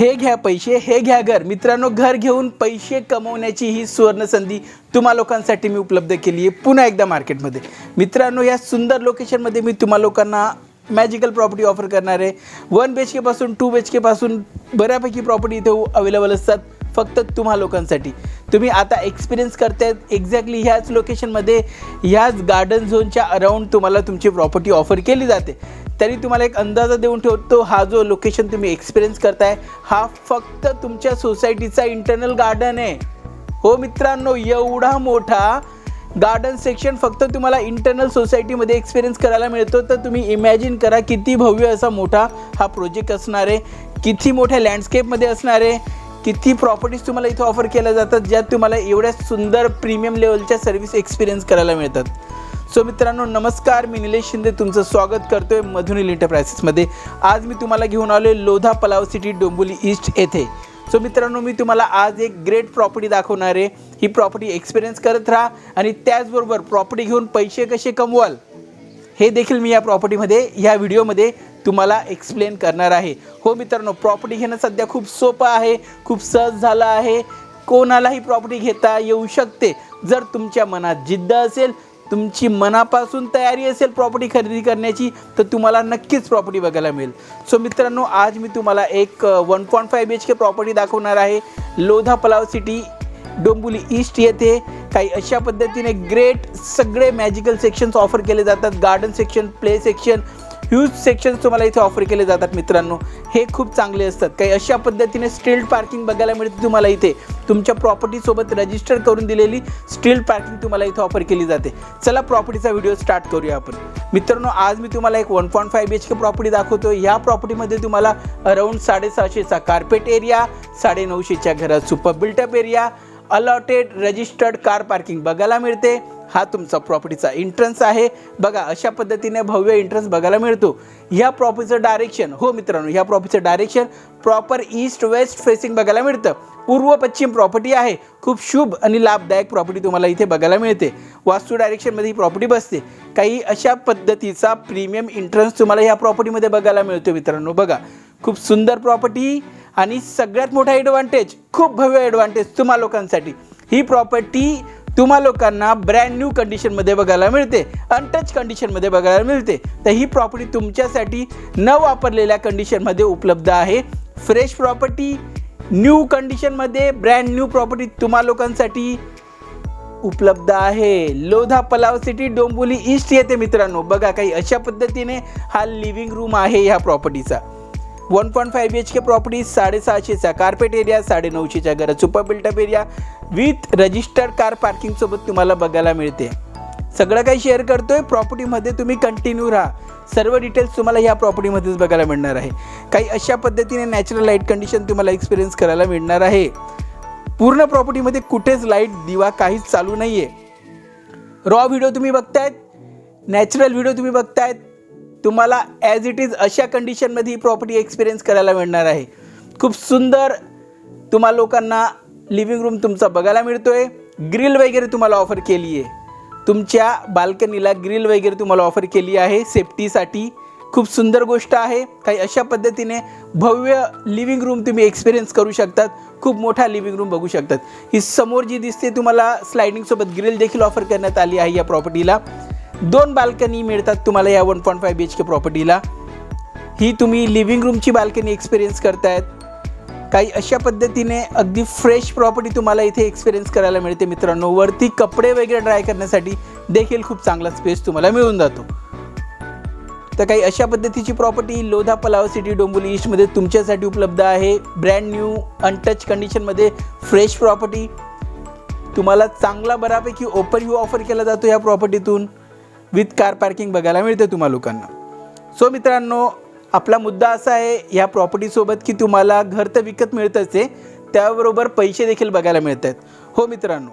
हे घ्या पैसे हे घ्या घर. मित्रांनो घर घेऊन पैसे कमवण्याची ही सुवर्ण संधी तुम्हा लोकांसाठी मी उपलब्ध केली आहे पुन्हा एकदा मार्केटमध्ये. मित्रांनो या सुंदर लोकेशनमध्ये मी तुम्हा लोकांना मॅजिकल प्रॉपर्टी ऑफर करणार आहे. वन बी एच केपासून टू बी एच केपासून बऱ्यापैकी प्रॉपर्टी इथे अवेलेबल असतात. फक्त तुम्हा लोकांसाठी. तुम्ही आता एक्सपिरियन्स करतायत एक्झॅक्टली ह्याच लोकेशनमध्ये ह्याच गार्डन झोनच्या अराउंड तुम्हाला तुमची प्रॉपर्टी ऑफर केली जाते. तरी तुम्हाला एक अंदाजा देऊन ठेवतो हा जो लोकेशन तुम्ही एक्सपिरियन्स करताय हा फक्त तुमच्या सोसायटीचा इंटरनल गार्डन आहे. हो मित्रांनो एवढा मोठा गार्डन सेक्शन फक्त तुम्हाला इंटरनल सोसायटीमध्ये एक्सपिरियन्स करायला मिळतो. तर तुम्ही इमॅजिन करा किती भव्य असा मोठा हा प्रोजेक्ट असणार आहे किती मोठ्या लँडस्केपमध्ये असणार आहे किती प्रॉपर्टीज तुम्हाला इथं ऑफर केल्या जातात ज्यात तुम्हाला एवढ्या सुंदर प्रीमियम लेवलच्या सर्व्हिस एक्सपिरियन्स करायला मिळतात. सो मित्रांनो नमस्कार. मी निलेश शिंदे तुमचं स्वागत करतो आहे मधुनील एंटरप्राइसेसमध्ये आज मी तुम्हाला घेऊन आलो आहे लोधा पलाव सिटी डोंबोली ईस्ट येथे. सो मित्रांनो मी तुम्हाला आज एक ग्रेट प्रॉपर्टी दाखवणार आहे. ही प्रॉपर्टी एक्सपिरियन्स करत राहा आणि त्याचबरोबर प्रॉपर्टी घेऊन पैसे कसे कमवाल हे देखील मी या प्रॉपर्टीमध्ये ह्या व्हिडिओमध्ये तुम्हाला एक्सप्लेन करणार आहे. हो मित्रांनो प्रॉपर्टी घेणं सध्या खूप सोपं आहे खूप सहज झालं आहे. कोणालाही प्रॉपर्टी घेता येऊ शकते. जर तुमच्या मनात जिद्द असेल तुमची मनापासून तयारी असेल प्रॉपर्टी खरेदी करण्याची तर तुम्हाला नक्कीच प्रॉपर्टी बघायला मिळेल. सो मित्रांनो आज मी तुम्हाला एक one point five B H K property दाखवणार आहे. लोधा पलाव सिटी डोंबुली ईस्ट येथे. काही अशा पद्धतीने ग्रेट सगळे मॅजिकल सेक्शन्स ऑफर केले जातात. Garden section play section huge section तुम्हाला इथे ऑफर केले जातात मित्रांनो. हे खूप चांगले असतात. काही अशा पद्धतीने स्टील्ड पार्किंग बघायला मिळते तुम्हाला इथे. तुमच्या प्रॉपर्टीसोबत रजिस्टर करून दिलेली स्टील्ड पार्किंग तुम्हाला इथे ऑफर केली जाते. चला प्रॉपर्टीचा व्हिडिओ स्टार्ट करूया आपण. मित्रांनो आज मी तुम्हाला एक one point five B H K property दाखवतो या प्रॉपर्टीमध्ये तुम्हाला अराऊंड साडेसहाशेचा कार्पेट एरिया साडेनऊशेच्या घरात super built up area allotted registered car parking बघायला मिळते. हा तुमचा प्रॉपर्टीचा एंट्रन्स आहे. बघा अशा पद्धतीने भव्य एंट्रन्स बघायला मिळतो. ह्या प्रॉपर्टीचं डायरेक्शन हो मित्रांनो ह्या प्रॉपर्टीचं direction proper east west facing बघायला मिळतं. पूर्व पश्चिम प्रॉपर्टी आहे. खूप शुभ आणि लाभदायक प्रॉपर्टी तुम्हाला इथे बघायला मिळते. वास्तू डायरेक्शनमध्ये ही प्रॉपर्टी बसते. काही अशा पद्धतीचा प्रीमियम एंट्रन्स तुम्हाला ह्या प्रॉपर्टीमध्ये बघायला मिळतो मित्रांनो. बघा खूप सुंदर प्रॉपर्टी आणि सगळ्यात मोठा ॲडव्हान्टेज खूप भव्य ॲडव्हान्टेज तुम्हा लोकांसाठी. ही प्रॉपर्टी तुम्हा लोकांना ब्रँड न्यू कंडिशनमध्ये बघायला मिळते. अनटच कंडिशनमध्ये बघायला मिळते. तर ही प्रॉपर्टी तुमच्यासाठी न वापरलेल्या कंडिशनमध्ये उपलब्ध आहे. फ्रेश प्रॉपर्टी न्यू कंडिशनमध्ये ब्रँड न्यू प्रॉपर्टी तुम्हा लोकांसाठी उपलब्ध आहे. लोधा पलाव सिटी डोंबोली ईस्ट येते मित्रांनो. बघा काही अशा पद्धतीने हा लिव्हिंग रूम आहे ह्या प्रॉपर्टीचा one point five B H K property साडेसहाशेचा carpet area साडेनऊशेच्या घरात super built up area with registered car पार्किंगसोबत तुम्हाला बघायला मिळते. सगळं काही शेअर करतोय प्रॉपर्टीमध्ये तुम्ही कंटिन्यू राहा. सर्व डिटेल्स तुम्हाला ह्या प्रॉपर्टीमध्येच बघायला मिळणार आहे. काही अशा पद्धतीने नॅचरल लाइट कंडिशन तुम्हाला एक्सपिरियन्स करायला मिळणार आहे. पूर्ण प्रॉपर्टीमध्ये कुठेच लाइट दिवा काहीच चालू नाही आहे रॉ व्हिडिओ तुम्ही बघतायत नॅचरल व्हिडिओ तुम्ही बघतायत तुम्हाला ॲज इट इज अशा कंडिशनमध्ये ही प्रॉपर्टी एक्सपिरियन्स करायला मिळणार आहे. खूप सुंदर तुम्हा लोकांना लिव्हिंग रूम तुमचा बघायला मिळतो आहे ग्रिल वगैरे तुम्हाला ऑफर केली आहे. तुमच्या बाल्कनीला ग्रिल वगैरे तुम्हाला ऑफर केली आहे सेफ्टीसाठी खूप सुंदर गोष्ट आहे. काही अशा पद्धतीने भव्य लिव्हिंग रूम तुम्ही एक्सपिरियन्स करू शकतात. खूप मोठा लिव्हिंग रूम बघू शकतात. ही समोर जी दिसते तुम्हाला स्लायडिंगसोबत ग्रिल देखील ऑफर करण्यात आली आहे या प्रॉपर्टीला दोन बाल्कनी मिळतात तुम्हाला या one point five B H K प्रॉपर्टीला ही तुम्ही लिव्हिंग रूमची बाल्कनी एक्सपिरियन्स करतायत. काही अशा पद्धतीने अगदी फ्रेश प्रॉपर्टी तुम्हाला इथे एक्सपिरियन्स करायला मिळते मित्रांनो. वरती कपडे वगैरे ड्राय करण्यासाठी देखील खूप चांगला स्पेस तुम्हाला मिळून जातो. तर काही अशा पद्धतीची प्रॉपर्टी लोधा पलाव सिटी डोंबोली ईस्टमध्ये तुमच्यासाठी उपलब्ध आहे. ब्रँड न्यू अनटच कंडिशनमध्ये फ्रेश प्रॉपर्टी तुम्हाला चांगला बऱ्यापैकी ओपन व्ह्यू ऑफर केला जातो या प्रॉपर्टीतून विथ कार पार्किंग बघायला मिळते तुम्हा लोकांना. सो मित्रांनो आपला मुद्दा असा आहे ह्या प्रॉपर्टीसोबत की तुम्हाला घर तर विकत मिळतंच आहे त्याबरोबर पैसे देखील बघायला मिळत आहेत हो मित्रांनो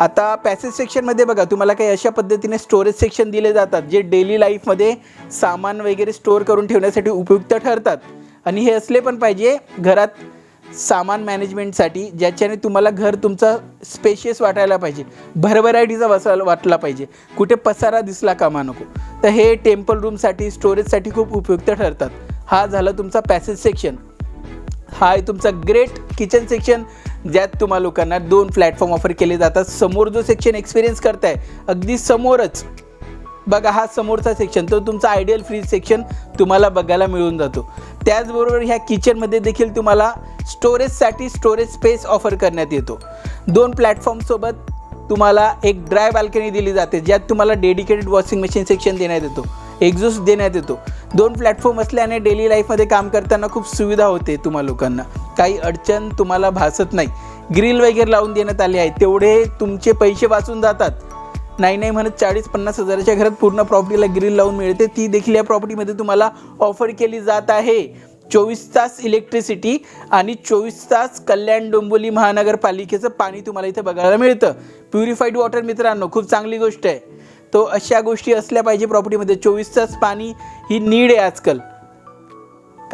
आता पॅसेज सेक्शनमध्ये बघा तुम्हाला काही अशा पद्धतीने स्टोरेज सेक्शन दिले जातात जे डेली लाईफमध्ये सामान वगैरे स्टोअर करून ठेवण्यासाठी उपयुक्त ठरतात. आणि हे असले पण पाहिजे घरात सामान मॅनेजमेंटसाठी ज्याच्याने तुम्हाला घर तुमचा स्पेशियस वाटायला पाहिजे. भरभराटीचा वसायला वाटला पाहिजे. कुठे पसारा दिसला कामा नको. तर हे टेम्पल रूमसाठी स्टोरेजसाठी खूप उपयुक्त ठरतात. हा झाला तुमचा पॅसेज सेक्शन हा आहे तुमचा ग्रेट किचन सेक्शन ज्यात तुम्हा लोकांना दोन प्लॅटफॉर्म ऑफर केले जातात. समोर जो सेक्शन एक्सपिरियन्स करताय अगदी समोरच. बघा हा समोरचा सेक्शन तो तुमचा आयडियल फ्रीज सेक्शन तुम्हाला बघायला मिळून जातो. त्याचबरोबर ह्या किचनमध्ये देखील तुम्हाला स्टोरेजसाठी स्टोरेज स्पेस ऑफर करण्यात येतो. दोन प्लॅटफॉर्मसोबत तुम्हाला एक ड्राय बाल्कनी दिली जाते ज्यात तुम्हाला डेडिकेटेड वॉशिंग मशीन सेक्शन देण्यात येतो एक्झॉस्ट देण्यात येतो. दोन प्लॅटफॉर्म असल्याने डेली लाईफमध्ये काम करताना खूप सुविधा होते तुम्हा लोकांना. काही अडचण तुम्हाला भासत नाही. ग्रिल वगैरे लावून देण्यात आले आहे तेवढे तुमचे पैसे वाचून जातात. नाही नाही म्हणत चाळीस पन्नास हजाराच्या घरात पूर्ण प्रॉपर्टीला ग्रील लावून मिळते. ती देखील या प्रॉपर्टीमध्ये तुम्हाला ऑफर केली जात आहे. चोवीस तास इलेक्ट्रिसिटी आणि चोवीस तास कल्याण डोंबोली महानगरपालिकेचं पाणी तुम्हाला इथे बघायला मिळतं. प्युरिफाईड वॉटर मित्रांनो खूप चांगली गोष्ट आहे. तो अशा गोष्टी असल्या पाहिजे प्रॉपर्टीमध्ये चोवीस तास पाणी ही नीड आहे आजकाल.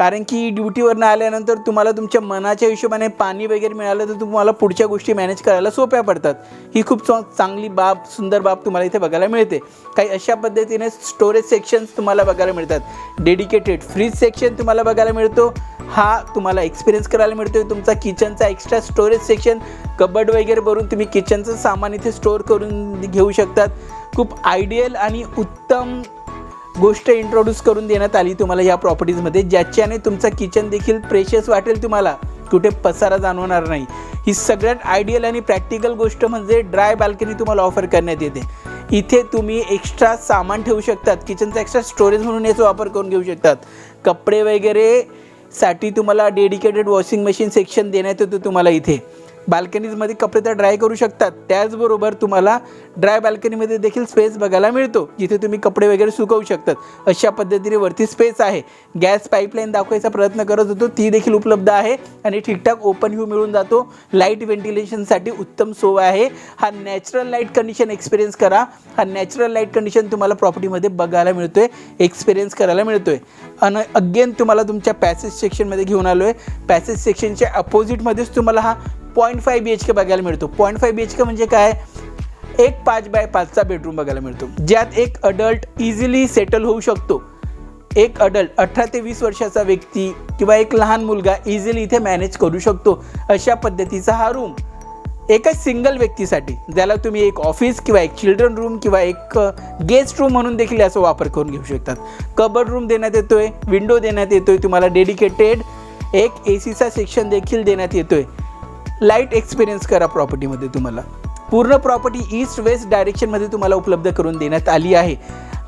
कारण की ड्युटीवरनं आल्यानंतर तुम्हाला तुमच्या मनाच्या हिशोबाने पाणी वगैरे मिळालं तर तुम्हाला पुढच्या गोष्टी मॅनेज करायला सोप्या पडतात. ही खूप चांगली बाब सुंदर बाब तुम्हाला इथे बघायला मिळते. काही अशा पद्धतीने स्टोरेज सेक्शन्स तुम्हाला बघायला मिळतात. डेडिकेटेड फ्रीज सेक्शन तुम्हाला बघायला मिळतो. हा तुम्हाला एक्सपिरियन्स करायला मिळतो तुमचा किचनचा एक्स्ट्रा स्टोरेज सेक्शन कबड वगैरे भरून तुम्ही किचनचं सामान इथे स्टोअर करून घेऊ शकतात. खूप आयडियल आणि उत्तम गोष्ट इंट्रोड्यूस करून देण्यात आली तुम्हाला या प्रॉपर्टीजमध्ये ज्याच्याने तुमचं किचन देखील प्रेशियस वाटेल तुम्हाला. कुठे पसारा जाणवणार नाही. ही सगळ्यात आयडियल आणि प्रॅक्टिकल गोष्ट म्हणजे ड्राय बाल्कनी तुम्हाला ऑफर करण्यात येते. इथे तुम्ही एक्स्ट्रा सामान ठेवू शकतात. किचनचा एक्स्ट्रा स्टोरेज म्हणून याचा वापर करून घेऊ शकतात. कपडे वगैरे साठी तुम्हाला डेडिकेटेड वॉशिंग मशीन सेक्शन देण्यात येतं तुम्हाला इथे. बाल्कनीजमध्ये कपडे तर ड्राय करू शकतात. त्याचबरोबर तुम्हाला ड्राय बाल्कनीमध्ये देखील स्पेस बघायला मिळतो जिथे तुम्ही कपडे वगैरे सुकवू शकतात. अशा पद्धतीने वरती स्पेस आहे. गॅस पाईपलाईन दाखवायचा प्रयत्न करत होतो ती देखील उपलब्ध आहे आणि ठीकठाक ओपन व्ह्यू मिळून जातो. लाइट व्हेंटिलेशनसाठी उत्तम सोय आहे. हा नॅचरल लाइट कंडिशन एक्सपिरियन्स करा. हा नॅचरल लाइट कंडिशन तुम्हाला प्रॉपर्टीमध्ये बघायला मिळतोय एक्सपिरियन्स करायला मिळतोय. आणि अगेन तुम्हाला तुमच्या पॅसेज सेक्शनमध्ये घेऊन आलो आहे पॅसेज सेक्शनच्या अपोजिटमध्येच तुम्हाला हा point five B H K बघायला मिळतो. Point five B H K म्हणजे काय? एक पाच बाय पाचचा बेडरूम बघायला मिळतो. ज्यात एक अडल्ट इझिली सेटल होऊ शकतो. एक अडल्ट अठरा ते वीस वर्षाचा व्यक्ती किंवा एक लहान मुलगा इझिली इथे मॅनेज करू शकतो. अशा पद्धतीचा हा रूम एका सिंगल व्यक्तीसाठी ज्याला तुम्ही एक ऑफिस किंवा एक चिल्ड्रन रूम किंवा एक गेस्ट रूम म्हणून देखील याचा वापर करून घेऊ शकतात. कबड रूम देण्यात येतोय विंडो देण्यात येतोय तुम्हाला डेडिकेटेड एक ए सीचा सेक्शन देखील देण्यात येतोय. लाइट एक्सपिरियन्स करा प्रॉपर्टीमध्ये तुम्हाला. पूर्ण प्रॉपर्टी ईस्ट वेस्ट डायरेक्शनमध्ये तुम्हाला उपलब्ध करून देण्यात आली आहे.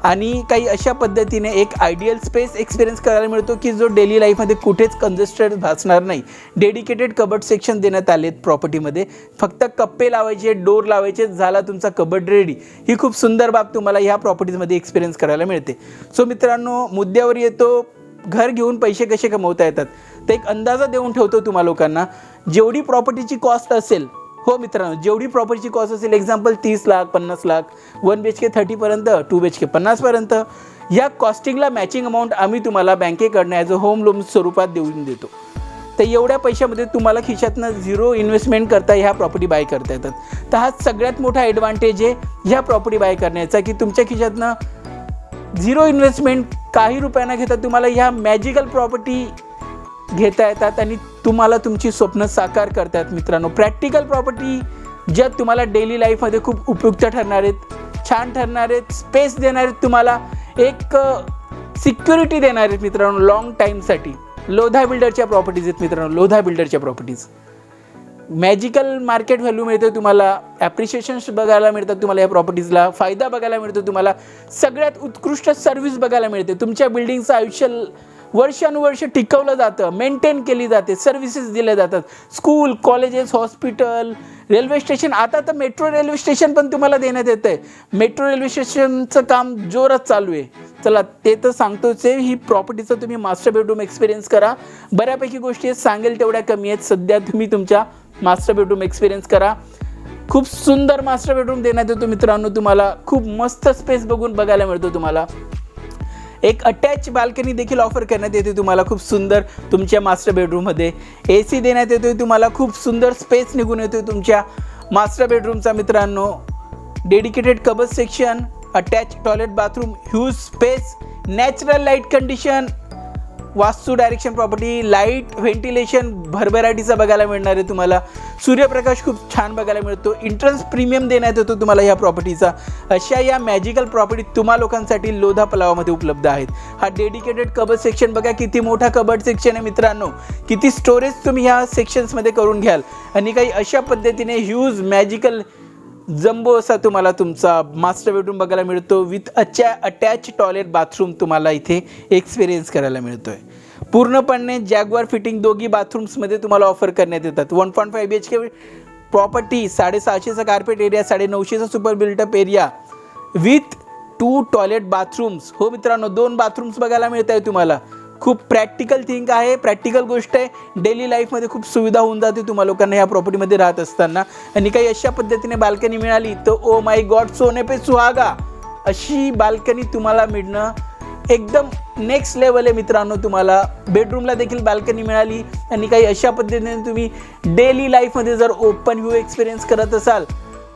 आणि काही अशा पद्धतीने एक आयडियल स्पेस एक्सपिरियन्स करायला मिळतो की जो डेली लाईफमध्ये कुठेच कंजस्टेड भासणार नाही. डेडिकेटेड कबड सेक्शन देण्यात आलेत प्रॉपर्टीमध्ये फक्त कप्पे लावायचे डोर लावायचे झाला तुमचा कबड रेडी ही खूप सुंदर बाब तुम्हाला ह्या प्रॉपर्टीजमध्ये एक्सपिरियन्स करायला मिळते. सो मित्रांनो मुद्द्यावर येतो. घर घेऊन पैसे कसे कमवता येतात? तर एक अंदाजा देऊन ठेवतो तुम्हा लोकांना. जेवढी प्रॉपर्टीची कॉस्ट असेल हो मित्रांनो जेवढी प्रॉपर्टीची कॉस्ट असेल एक्झाम्पल तीस लाख पन्नास lakh one B H K थर्टीपर्यंत two B H K पन्नासपर्यंत या कॉस्टिंगला मॅचिंग अमाऊंट आम्ही तुम्हाला बँकेकडनं ॲज अ होम लोन स्वरूपात देऊन देतो. तर एवढ्या पैशामध्ये तुम्हाला खिशातनं झिरो इन्व्हेस्टमेंट करता ह्या प्रॉपर्टी बाय करता येतात. तर हा सगळ्यात मोठा ॲडव्हान्टेज आहे ह्या प्रॉपर्टी बाय करण्याचा की तुमच्या खिशातनं झिरो इन्व्हेस्टमेंट काही रुपयांना घेता तुम्हाला ह्या मॅजिकल प्रॉपर्टी घेता येतात आणि तुम्हाला तुमची स्वप्न साकार करतात मित्रांनो. प्रॅक्टिकल प्रॉपर्टी ज्या तुम्हाला डेली लाईफमध्ये खूप उपयुक्त ठरणार आहेत छान ठरणार आहेत स्पेस देणार आहेत तुम्हाला एक सिक्युरिटी देणार आहेत मित्रांनो लॉंग टाईमसाठी लोधा बिल्डरच्या प्रॉपर्टीज आहेत मित्रांनो लोधा बिल्डरच्या प्रॉपर्टीज मॅजिकल मार्केट व्हॅल्यू मिळते तुम्हाला ॲप्रिशिएशन्स बघायला मिळतात तुम्हाला या प्रॉपर्टीजला फायदा बघायला मिळतो तुम्हाला सगळ्यात उत्कृष्ट सर्व्हिस बघायला मिळते. तुमच्या बिल्डिंगचं आयुष्य वर्षानुवर्ष टिकवलं जातं मेंटेन केली जाते सर्व्हिसेस दिल्या जातात. School colleges hospital railway station आता तर मेट्रो रेल्वे स्टेशन पण तुम्हाला देण्यात येतं आहे मेट्रो रेल्वे स्टेशनचं काम जोरात चालू आहे. चला ते तर सांगतोच आहे. ही प्रॉपर्टीचं तुम्ही मास्टर बेडरूम एक्सपिरियन्स करा. बऱ्यापैकी गोष्टी आहेत सांगेल तेवढ्या कमी आहेत. सध्या तुम्ही तुमच्या मास्टर बेडरूम एक्सपिरियन्स करा. खूप सुंदर मास्टर बेडरूम देण्यात येतो मित्रांनो तुम्हाला. खूप मस्त स्पेस बघून बघायला मिळतो तुम्हाला. एक अटॅच बाल्कनी देखील ऑफर करण्यात येते तुम्हाला. खूप सुंदर तुमच्या मास्टर बेडरूममध्ये ए सी देण्यात येतोय तुम्हाला. खूप सुंदर स्पेस निघून येतोय तुमच्या मास्टर बेडरूमचा मित्रांनो. Dedicated cupboards section attach toilet bathroom huge space natural light condition Vastu direction property light ventilation भरभराटीचा बघायला मिळणार आहे तुम्हाला. सूर्यप्रकाश खूप छान बघायला मिळतो. इंट्रन्स प्रीमियम देण्यात येतो तुम्हाला या प्रॉपर्टीचा अशा या मॅजिकल प्रॉपर्टी तुम्हा लोकांसाठी लोधा पलावामध्ये उपलब्ध आहेत. हा डेडिकेटेड कबड सेक्शन बघा किती मोठा कबड सेक्शन आहे मित्रांनो. किती स्टोरेज तुम्ही ह्या सेक्शन्समध्ये करून घ्याल. आणि काही अशा पद्धतीने ह्यूज मॅजिकल जम्बो असा तुम्हाला तुमचा मास्टर बेडरूम बघायला मिळतो. विथ अच्या अटॅच टॉयलेट बाथरूम तुम्हाला इथे एक्सपिरियन्स करायला मिळतो आहे पूर्णपणे जॅगवार फिटिंग दोघी बाथरूम्समध्ये तुम्हाला ऑफर करण्यात येतात. One point five B H K property साडेसहाशेचा carpet area साडेनऊशेचा super built up area with two toilet bathrooms हो मित्रांनो दोन बाथरूम्स बघायला मिळत आहे तुम्हाला. खूप प्रॅक्टिकल थिंक आहे. प्रॅक्टिकल गोष्ट आहे. डेली लाईफमध्ये खूप सुविधा होऊन जाते तुम्हा लोकांना ह्या प्रॉपर्टीमध्ये राहत असताना. आणि काही अशा पद्धतीने बाल्कनी मिळाली तर ओ माय गॉड सोने पे सुहागा. अशी बाल्कनी तुम्हाला मिळणं एकदम नेक्स्ट लेवल आहे मित्रांनो तुम्हाला. बेडरूमला देखील बाल्कनी मिळाली. आणि काही अशा पद्धतीने तुम्ही डेली लाईफमध्ये जर ओपन व्ह्यू एक्सपिरियन्स करत असाल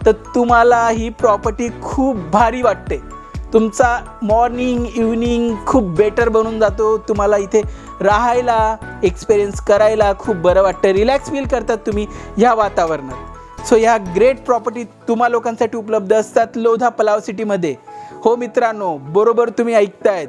तर तुम्हाला ही प्रॉपर्टी खूप भारी वाटते. तुमचा मॉर्निंग इव्हनिंग खूप बेटर बनून जातो. तुम्हाला इथे राहायला एक्सपिरियन्स करायला खूप बरं वाटतं. रिलॅक्स फील करतात तुम्ही ह्या वातावरणात. सो ह्या ग्रेट प्रॉपर्टी तुम्हा लोकांसाठी उपलब्ध असतात लोधा पलाव सिटीमध्ये हो मित्रांनो बरोबर तुम्ही ऐकतायत.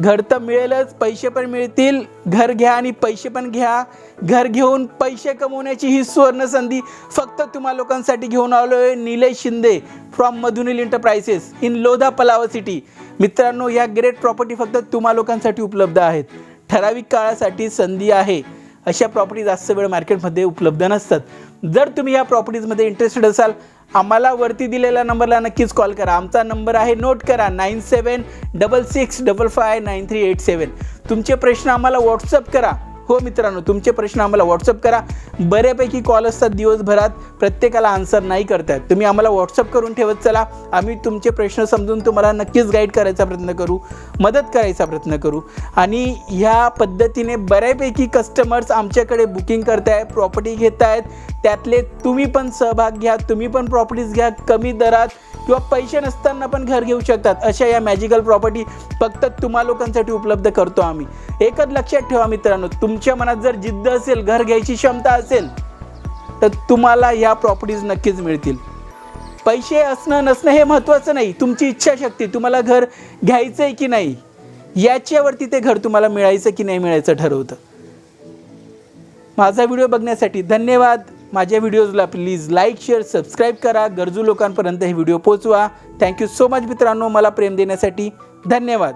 घर तर मिळेलच पैसे पण मिळतील. घर घ्या आणि पैसे पण घ्या. घर घेऊन पैसे कमवण्याची ही सुवर्ण संधी फक्त तुम्हा लोकांसाठी घेऊन आलो आहे Nilesh Shinde from Madhuneel enterprises in Lodha Palava city मित्रांनो या ग्रेट प्रॉपर्टी फक्त तुम्हा लोकांसाठी उपलब्ध आहेत. ठराविक काळासाठी संधी आहे. अशा प्रॉपर्टी जास्त वेळ मार्केटमध्ये उपलब्ध नसतात. जर तुम्ही या प्रॉपर्टीजमध्ये इंटरेस्टेड असाल आम्हाला वरती दिलेल्या नंबरला नक्कीच कॉल करा. आमचा नंबर आहे नोट करा nine seven double six double five nine three eight seven तुमचे प्रश्न आम्हाला व्हॉट्सअप करा. हो मित्रांनो तुमचे प्रश्न आम्हाला व्हॉट्सअप करा. बऱ्यापैकी कॉल असतात दिवसभरात प्रत्येकाला आन्सर नाही करतायत तुम्ही आम्हाला व्हॉट्सअप करून ठेवत चला. आम्ही तुमचे प्रश्न समजून तुम्हाला नक्कीच गाईड करायचा प्रयत्न करू मदत करायचा प्रयत्न करू. आणि ह्या पद्धतीने बऱ्यापैकी कस्टमर्स आमच्याकडे बुकिंग करताय प्रॉपर्टी घेत आहेत त्यातले तुम्ही पण सहभाग घ्या तुम्ही पण प्रॉपर्टीज घ्या कमी दरात किंवा पैसे नसताना पण घर घेऊ शकतात. अशा या मॅजिकल प्रॉपर्टी फक्त तुम्हा लोकांसाठी उपलब्ध करतो आम्ही. एकच लक्षात ठेवा मित्रांनो तुम तुमच्या मनात जर जिद्द असेल घर घ्यायची क्षमता असेल तर तुम्हाला ह्या प्रॉपर्टीज नक्कीच मिळतील. पैसे असणं नसणं हे महत्त्वाचं नाही. तुमची इच्छाशक्ती तुम्हाला घर घ्यायचं आहे की नाही याच्यावरती ते घर तुम्हाला मिळायचं की नाही मिळायचं ठरवतं. माझा व्हिडिओ बघण्यासाठी धन्यवाद. माझ्या व्हिडिओजला प्लीज लाईक शेअर सबस्क्राईब करा. गरजू लोकांपर्यंत हे व्हिडिओ पोचवा थँक्यू सो मच मित्रांनो. मला प्रेम देण्यासाठी धन्यवाद.